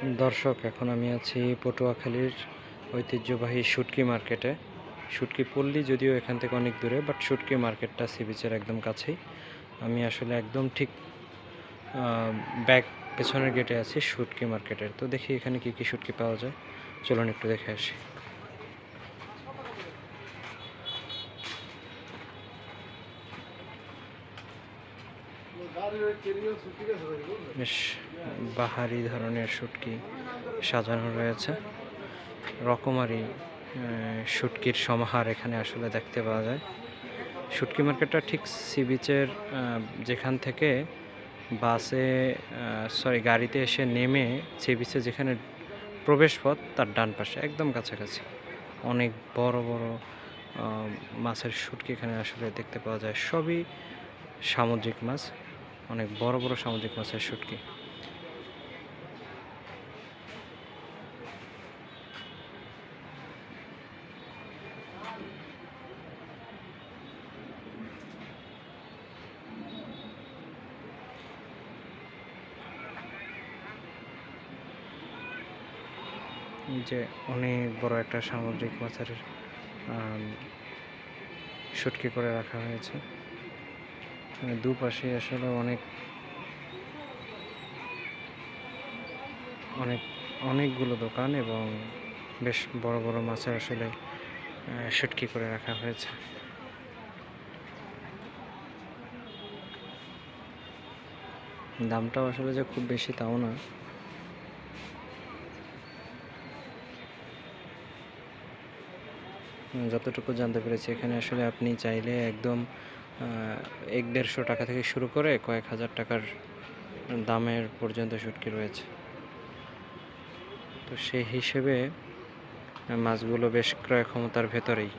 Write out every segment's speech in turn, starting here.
দর্শক, এখন আমি আছি পটুয়াখালীর ঐতিহ্যবাহী শুটকি মার্কেটে। শুটকি পল্লী যদিও এখান থেকে অনেক দূরে বাট শুটকি মার্কেটটা সি বিচের একদম কাছেই। আমি আসলে একদম ঠিক ব্যাক পেছনের গেটে আছি শুটকি মার্কেটের। তো দেখি এখানে কি কি শুটকি পাওয়া যায়। চলুন একটু দেখে আসি। বেশ বাহারি ধরনের শুটকি সাজানো রয়েছে। রকমারি শুটকির সমাহার এখানে আসলে দেখতে পাওয়া যায়। শুটকি মার্কেটটা ঠিক সি বিচের যেখান থেকে বাসে সরি গাড়িতে এসে নেমে সি বিচে যেখানে প্রবেশ পথ, তার ডান পাশে, একদম কাছাকাছি। অনেক বড় বড় মাছের শুটকি এখানে আসলে দেখতে পাওয়া যায়। সবই সামুদ্রিক মাছ। অনেক বড় বড় সামুদ্রিক মাছের শুটকি। যে অনেক বড় একটা সামুদ্রিক মাছের শুটকি করে রাখা হয়েছে। দুপাশে আসলে অনেক অনেক, অনেকগুলো দোকান এবং বেশ বড় বড় মাছের আসলে শুটকি করে রাখা হয়েছে। দামটাও আসলে যে খুব বেশি তাও না। যতটুকু জানতে পেরেছি, এখানে আসলে আপনি চাইলে একদম এক দেড়শো টাকা থেকে শুরু করে কয়েক হাজার টাকার দামের পর্যন্ত শুটকি রয়েছে। তো সেই হিসেবে মাছগুলো বেশ ক্রয় ক্ষমতার ভেতরেই।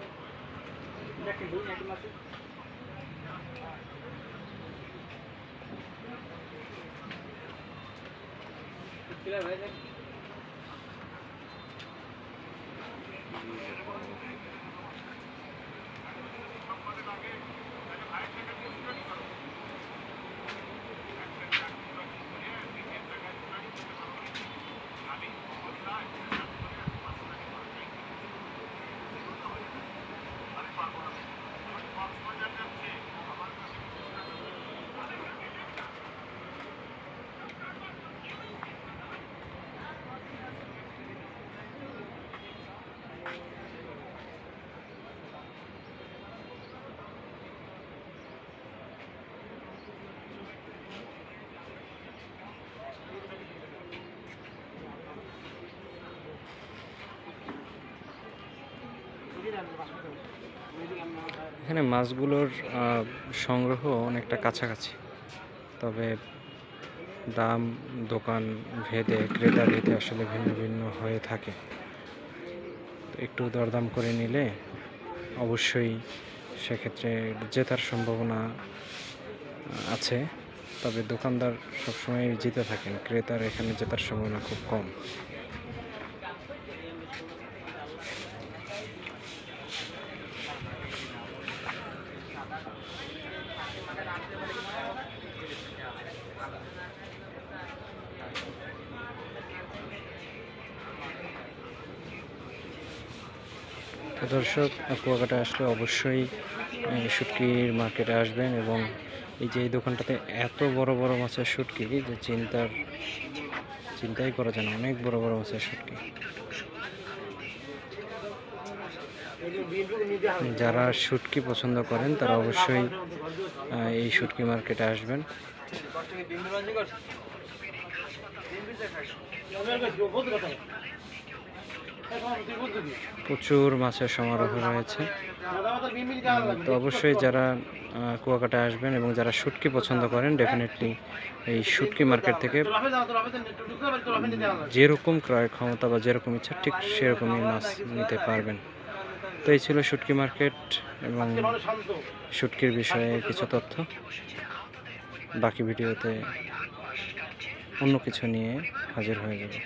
এখানে মাছগুলোর সংগ্রহ অনেকটা কাছাকাছি। তবে দাম, দোকান, ভেদে, ক্রেতা ভেদে আসলে ভিন্ন ভিন্ন হয়ে থাকে। একটু দরদাম করে নিলে অবশ্যই সেক্ষেত্রে জেতার সম্ভাবনা আছে। তবে দোকানদার সবসময় জিতে থাকেন, ক্রেতার এখানে জেতার সম্ভাবনা খুব কম। দর্শক কুয়াকাটা আসলে অবশ্যই শুটকির মার্কেটে আসবেন এবং এই যে এই দোকানটাতে এত বড় বড় মাছের শুটকি যে চিন্তার, চিন্তাই করা যায় না, অনেক বড় বড় মাছের শুটকি। যারা শুটকি পছন্দ করেন, তারা অবশ্যই এই শুটকি মার্কেটে আসবেন। প্রচুর মাছের সমারোহ রয়েছে। তো অবশ্যই যারা কুয়াকাটা আসবেন এবং যারা শুটকি পছন্দ করেন ডেফিনেটলি এই শুটকি মার্কেট থেকে যেরকম ক্রয় ক্ষমতা বা যেরকম ইচ্ছা, ঠিক সেরকমই মাছ নিতে পারবেন। তো এই ছিল শুটকি মার্কেট এবং শুটকির বিষয়ে কিছু তথ্য। বাকি ভিডিওতে অন্য কিছু নিয়ে হাজির হয়ে যাবে।